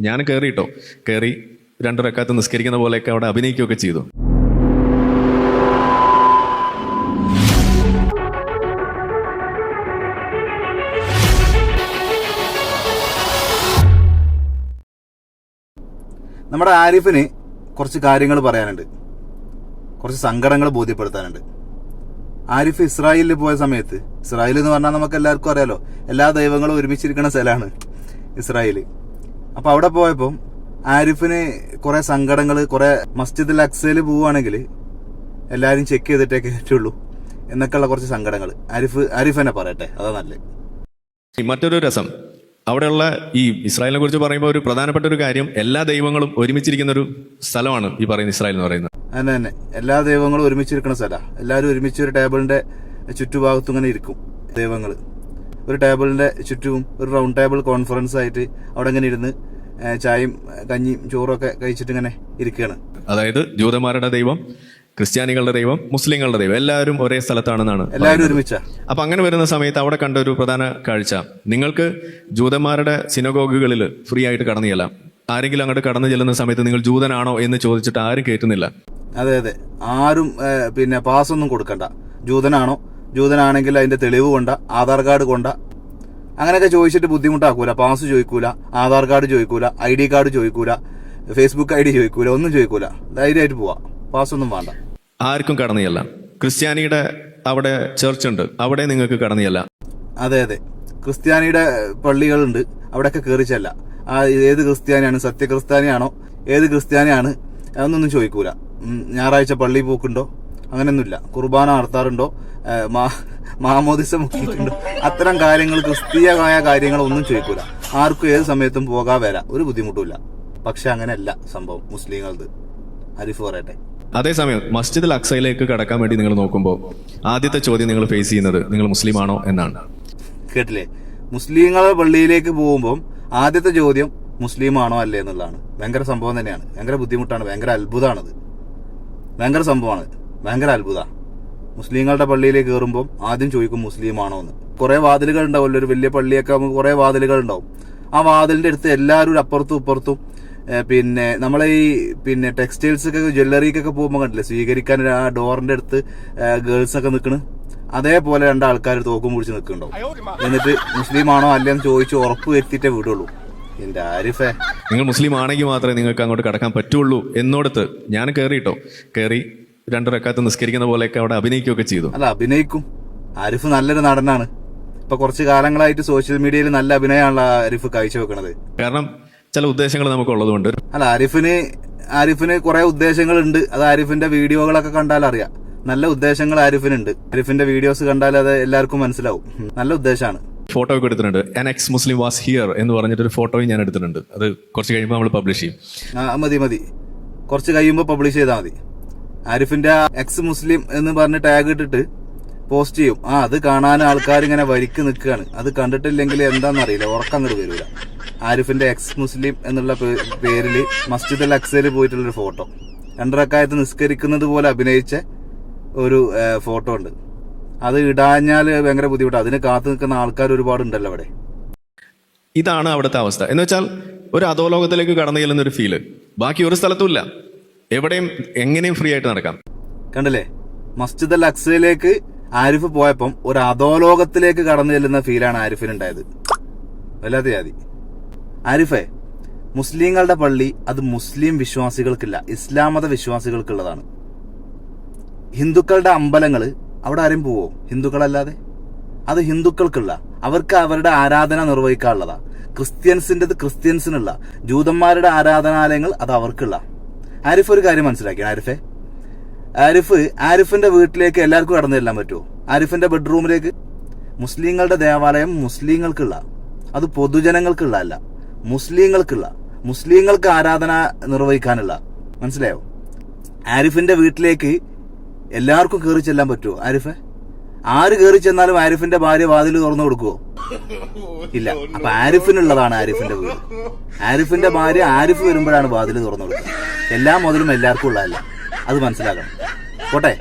ഞാൻ കയറിയിട്ടോ കയറി രണ്ടു റക്കാത്ത് നിസ്കരിക്കുന്ന പോലെയൊക്കെ അവിടെ അഭിനയിക്കുകയൊക്കെ ചെയ്തു. നമ്മുടെ ആരിഫിന് കുറച്ച് കാര്യങ്ങൾ പറയാനുണ്ട്. കുറച്ച് സങ്കടങ്ങൾ ബോധ്യപ്പെടുത്താനുണ്ട്. ആരിഫ് ഇസ്രായേലിൽ പോയ സമയത്ത് ഇസ്രായേൽ എന്ന് പറഞ്ഞാൽ നമുക്ക് എല്ലാവർക്കും അറിയാലോ എല്ലാ ദൈവങ്ങളും ഒരുമിച്ചിരിക്കുന്ന സ്ഥലമാണ് ഇസ്രായേൽ അപ്പൊ അവിടെ പോയപ്പോൾ ആരിഫിന് കുറെ സങ്കടങ്ങൾ കുറെ മസ്ജിദ് അക്സയിൽ പോവുകയാണെങ്കിൽ എല്ലാരും ചെക്ക് ചെയ്തിട്ടേ കയറ്റുള്ളൂ എന്നൊക്കെയുള്ള കുറച്ച് സങ്കടങ്ങൾ ആരിഫ് ആരിഫ് തന്നെ പറയട്ടെ അതാ നല്ലത്. മറ്റൊരു രസം അവിടെയുള്ള ഈ ഇസ്രായേലിനെ കുറിച്ച് പറയുമ്പോൾ ഒരു പ്രധാനപ്പെട്ട ഒരു കാര്യം എല്ലാ ദൈവങ്ങളും ഒരുമിച്ചിരിക്കുന്ന ഒരു സ്ഥലമാണ് ഈ പറയുന്ന ഇസ്രായേൽ എന്ന് പറയുന്നത്. അതെ തന്നെ എല്ലാ ദൈവങ്ങളും ഒരുമിച്ചിരിക്കുന്ന സ്ഥലമാണ് എല്ലാവരും ഒരുമിച്ച് ഒരു ടേബിളിന്റെ ചുറ്റുഭാഗത്തും ഇങ്ങനെ ഇരിക്കും ദൈവങ്ങൾ ഒരു ടേബിളിന്റെ ചുറ്റും ഒരു റൗണ്ട് ടേബിൾ കോൺഫറൻസ് ആയിട്ട് അവിടെ ഇങ്ങനെ ഇരുന്ന് ചായയും കഞ്ഞിയും ചോറും ഒക്കെ കഴിച്ചിട്ട് ഇങ്ങനെ ഇരിക്കുകയാണ്. അതായത് ജൂതന്മാരുടെ ദൈവം ക്രിസ്ത്യാനികളുടെ ദൈവം മുസ്ലിങ്ങളുടെ ദൈവം എല്ലാവരും ഒരേ സ്ഥലത്താണെന്നാണ് എല്ലാവരും ഒരുമിച്ച? അപ്പൊ അങ്ങനെ വരുന്ന സമയത്ത് അവിടെ കണ്ട ഒരു പ്രധാന കാഴ്ച. നിങ്ങൾക്ക് ജൂതന്മാരുടെ സിനഗോഗുകളിൽ ഫ്രീ ആയിട്ട് കടന്നു ചെല്ലാം ആരെങ്കിലും അങ്ങോട്ട് കടന്നു ചെല്ലുന്ന സമയത്ത് നിങ്ങൾ ജൂതനാണോ എന്ന് ചോദിച്ചിട്ട് ആരും കേട്ടുന്നില്ല. അതെ അതെ. ആരും പിന്നെ പാസ് ഒന്നും കൊടുക്കണ്ട. ജൂതനാണോ? ജൂതനാണെങ്കിൽ അതിന്റെ തെളിവ് കൊണ്ട ആധാർ കാർഡ് കൊണ്ട അങ്ങനെയൊക്കെ ചോദിച്ചിട്ട് ബുദ്ധിമുട്ടാക്കൂല പാസ് ചോദിക്കൂല ആധാർ കാർഡ് ചോദിക്കൂല ഐ ഡി കാർഡ് ചോദിക്കൂല ഫേസ്ബുക്ക് ഐ ഡി ചോദിക്കൂല ഒന്നും ചോദിക്കൂല. ധൈര്യമായിട്ട് പോവാ. പാസ് ഒന്നും വേണ്ട. ആർക്കും കടന്നിയല്ല. ക്രിസ്ത്യാനിയുടെ അവിടെ ചർച്ച് ഉണ്ട്. അവിടെ നിങ്ങൾക്ക് കടന്നിയല്ല. അതെ അതെ. ക്രിസ്ത്യാനിയുടെ പള്ളികളുണ്ട്. അവിടെയൊക്കെ കയറിച്ചല്ല ചെല്ല. ആ ഏത് ക്രിസ്ത്യാനിയാണ്? സത്യക്രിസ്ത്യാനിയാണോ? ഏത് ക്രിസ്ത്യാനിയാണ്? അതൊന്നും ചോദിക്കൂല. ഞായറാഴ്ച പള്ളി പോക്കുണ്ടോ? അങ്ങനെയൊന്നുമില്ല. കുർബാന നടത്താറുണ്ടോ? മാ- മാമോദിസ മുക്കിയിട്ടുണ്ടോ അത്തരം കാര്യങ്ങൾ ക്രിസ്തീയമായ കാര്യങ്ങളൊന്നും ചോദിക്കൂല. ആർക്കും ഏത് സമയത്തും പോകാൻ വരാം. ഒരു ബുദ്ധിമുട്ടുമില്ല പക്ഷെ അങ്ങനെയല്ല സംഭവം മുസ്ലിങ്ങളത്. അരിഫ് പറയട്ടെ. അതേസമയം മസ്ജിദ് അക്സയിലേക്ക് കടക്കാൻ വേണ്ടി നിങ്ങൾ നോക്കുമ്പോൾ ആദ്യത്തെ ചോദ്യം നിങ്ങൾ ഫേസ് ചെയ്യുന്നത് നിങ്ങൾ മുസ്ലിം ആണോ എന്നാണ്. കേട്ടില്ലേ? മുസ്ലിങ്ങളെ പള്ളിയിലേക്ക് പോകുമ്പോൾ ആദ്യത്തെ ചോദ്യം മുസ്ലിം ആണോ അല്ലേ എന്നുള്ളതാണ്. ഭയങ്കര സംഭവം തന്നെയാണ്. ഭയങ്കര ബുദ്ധിമുട്ടാണ്. ഭയങ്കര അത്ഭുതമാണത്. ഭയങ്കര സംഭവമാണ്. ഭയങ്കര അത്ഭുത. മുസ്ലിങ്ങളുടെ പള്ളിയിലേക്ക് കയറുമ്പോൾ ആദ്യം ചോദിക്കും മുസ്ലിം ആണോ എന്ന്. കുറെ വാതിലുകൾ ഉണ്ടാവുമല്ലോ ഒരു വലിയ പള്ളിയൊക്കെ ആകുമ്പോൾ കുറെ വാതിലുകൾ ഉണ്ടാവും. ആ വാതിലിന്റെ അടുത്ത് എല്ലാവരും അപ്പുറത്തും ഇപ്പുറത്തും പിന്നെ നമ്മളെ ഈ പിന്നെ ടെക്സ്റ്റൈൽസ് ഒക്കെ ജ്വല്ലറിക്കൊക്കെ പോകുമ്പോൾ കണ്ടില്ലേ സ്വീകരിക്കാൻ ആ ഡോറിന്റെ അടുത്ത് ഗേൾസ് ഒക്കെ നിൽക്കണ് അതേപോലെ രണ്ട് ആൾക്കാർ തോക്കും പിടിച്ച് നിൽക്കുന്നുണ്ടാവും എന്നിട്ട് മുസ്ലിം ആണോ അല്ലെന്ന് ചോദിച്ച് ഉറപ്പ് വരുത്തിയിട്ടേ വിടുള്ളൂ. എന്റെ ആരിഫേ. നിങ്ങൾ മുസ്ലിം ആണെങ്കിൽ മാത്രമേ നിങ്ങൾക്ക് അങ്ങോട്ട് കടക്കാൻ പറ്റുള്ളൂ എന്നോടത്ത് ഞാൻ കയറിയിട്ടോ കയറി രണ്ടു റക്കാത്ത് നിസ്കരിക്കുന്ന പോലെയൊക്കെ അവിടെ അഭിനയിക്കുകയൊക്കെ ചെയ്തു. അല്ല അഭിനയിക്കും. ആരിഫ് നല്ലൊരു നടനാണ്. ഇപ്പൊ കുറച്ച് കാലങ്ങളായിട്ട് സോഷ്യൽ മീഡിയയിൽ നല്ല അഭിനയമാണല്ലോ ആരിഫ് കാഴ്ചവെക്കണത്. കാരണം ചില ഉദ്ദേശങ്ങൾ നമുക്കുള്ളതുകൊണ്ട്. അല്ല ആരിഫിന് ആരിഫിന് കുറെ ഉദ്ദേശങ്ങളുണ്ട്. അത് ആരിഫിന്റെ വീഡിയോകളൊക്കെ കണ്ടാൽ അറിയാം. നല്ല ഉദ്ദേശങ്ങൾ ആരിഫിനുണ്ട്. ആരിഫിന്റെ വീഡിയോസ് കണ്ടാൽ അത് എല്ലാവർക്കും മനസ്സിലാവും. നല്ല ഉദ്ദേശമാണ്. ഫോട്ടോ ഒക്കെ എടുത്തിട്ടുണ്ട്. An ex Muslim was here എന്ന് പറഞ്ഞിട്ട് ഒരു ഫോട്ടോയും ഞാൻ എടുത്തിട്ടുണ്ട്. അത് കുറച്ച് കഴിയുമ്പോൾ നമ്മൾ പബ്ലിഷ് ചെയ്യും. ആ മതി മതി. കുറച്ച് കഴിയുമ്പോൾ പബ്ലിഷ് ചെയ്താൽ മതി. ആരിഫിന്റെ എക്സ് മുസ്ലിം എന്ന് പറഞ്ഞ് ടാഗ് ഇട്ടിട്ട് പോസ്റ്റ് ചെയ്യും. ആ അത് കാണാൻ ആൾക്കാർ ഇങ്ങനെ വരിക്ക് നിൽക്കുകയാണ്. അത് കണ്ടിട്ടില്ലെങ്കിൽ എന്താണെന്നറിയില്ല ഉറക്കം അങ്ങോട്ട് വരില്ല ആരിഫിന്റെ എക്സ് മുസ്ലിം എന്നുള്ള പേരിൽ മസ്ജിദ് അൽ അക്സയിൽ പോയിട്ടുള്ളൊരു ഫോട്ടോ. രണ്ടരക്കായത്ത് നിസ്കരിക്കുന്നത് പോലെ അഭിനയിച്ച ഒരു ഫോട്ടോ ഉണ്ട്. അത് ഇടാഞ്ഞാൽ ഭയങ്കര ബുദ്ധിമുട്ടാണ് അതിന് കാത്തു നിൽക്കുന്ന ആൾക്കാർ ഒരുപാട് ഉണ്ടല്ലോ അവിടെ. ഇതാണ് അവിടുത്തെ അവസ്ഥ. എന്ന് വെച്ചാൽ ഒരു അധോലോകത്തിലേക്ക് കടന്നു ചെല്ലുന്ന ഒരു ഫീൽ ബാക്കി ഒരു സ്ഥലത്തും ഇല്ല. എവിടെയും എങ്ങനെയും ഫ്രീ ആയിട്ട് നടക്കാം. കണ്ടില്ലേ? മസ്ജിദ് അൽ അക്സയിലേക്ക് ആരിഫ് പോയപ്പം ഒരു അധോലോകത്തിലേക്ക് കടന്നു ചെല്ലുന്ന ഫീലാണ് ആരിഫിന് ഉണ്ടായത് വല്ലാത്ത ജാതി. ആരിഫേ മുസ്ലിങ്ങളുടെ പള്ളി അത് മുസ്ലിം വിശ്വാസികൾക്കില്ല ഇസ്ലാം മത വിശ്വാസികൾക്കുള്ളതാണ്. ഹിന്ദുക്കളുടെ അമ്പലങ്ങൾ അവിടെ ആരും പോവോ? ഹിന്ദുക്കളല്ലാതെ? അത് ഹിന്ദുക്കൾക്കുള്ള അവർക്ക് അവരുടെ ആരാധന നിർവഹിക്കാനുള്ളതാ. ക്രിസ്ത്യൻസിന്റെത് ക്രിസ്ത്യൻസിനുള്ള ജൂതന്മാരുടെ ആരാധനാലയങ്ങൾ അത് അവർക്കുള്ള. ആരിഫ് ഒരു കാര്യം മനസ്സിലാക്കി ആരിഫെ? ആരിഫ് ആരിഫിന്റെ വീട്ടിലേക്ക് എല്ലാവർക്കും കടന്നു ചെല്ലാൻ പറ്റുമോ ആരിഫിന്റെ ബെഡ്റൂമിലേക്ക്? മുസ്ലിങ്ങളുടെ ദേവാലയം മുസ്ലിങ്ങൾക്കുള്ള അത് പൊതുജനങ്ങൾക്കുള്ള അല്ല മുസ്ലിങ്ങൾക്കുള്ള മുസ്ലിങ്ങൾക്ക് ആരാധന നിർവഹിക്കാനുള്ള. മനസ്സിലായോ? ആരിഫിന്റെ വീട്ടിലേക്ക് എല്ലാവർക്കും കയറി ചെല്ലാൻ പറ്റുമോ ആരിഫെ? ആര് കയറി ചെന്നാലും ആരിഫിന്റെ ഭാര്യ വാതിൽ തുറന്നു കൊടുക്കുവോ? ഇല്ല. അപ്പൊ ആരിഫിനുള്ളതാണ് ആരിഫിന്റെ വീട്. ആരിഫിന്റെ ഭാര്യ ആരിഫ് വരുമ്പോഴാണ് വാതിൽ തുറന്നു കൊടുക്കുക എല്ലാ മുതലും എല്ലാവർക്കും ഉള്ളതല്ല. അത് മനസ്സിലാക്കണം. പോട്ടെ?